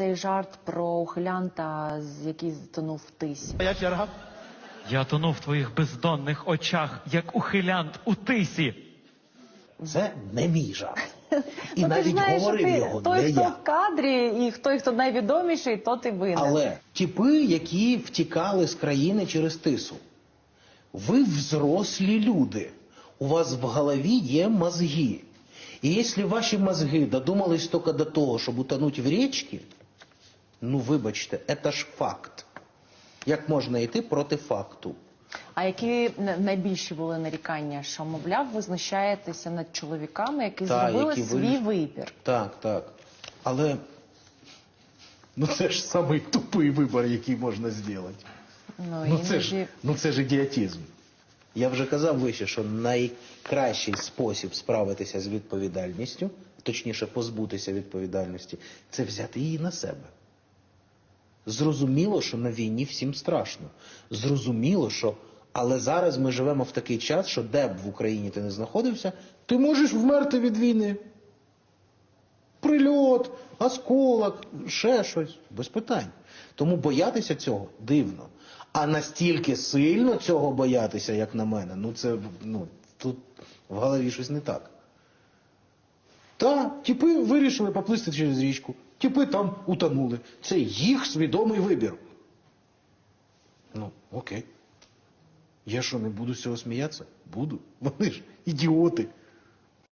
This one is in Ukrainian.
цей жарт про ухилянта, який затонув в тисі? Моя черга. Я тону в твоїх бездонних очах, як ухилянт у тисі. Це не мій жарт. І ну, ти ж навіть знаєш, що говорив ти, його той, не хто я. в кадрі, і той, хто найвідоміший, то ти винен. Але типи, які втікали з країни через тису. Ви взрослі люди. У вас в голові є мозги. І якщо ваші мозги додумались тільки до того, щоб утонути в річці, ну вибачте, це ж факт. Як можна йти проти факту? А які найбільші були нарікання, що, мовляв, ви знущаєтеся над чоловіками, які Та, зробили які свій виріш- вибір? Так, так. Але ну це ж самий тупий вибір, який можна зробити. Ну, Ну це ж, ну це ж ідіотизм. Я вже казав вище, що найкращий спосіб справитися з відповідальністю, точніше позбутися відповідальності, це взяти її на себе. Зрозуміло, що на війні всім страшно. Зрозуміло, що. Але зараз ми живемо в такий час, що де б в Україні ти не знаходився, ти можеш вмерти від війни. Прильот, осколок, ще щось, без питань. Тому боятися цього дивно. А настільки сильно цього боятися, як на мене, ну це ну, тут в голові щось не так. Та, типи вирішили поплисти через річку, Тіпи там утонули. Це їх свідомий вибір. Ну, окей. Я що, не буду з цього сміятися? Буду. Вони ж ідіоти.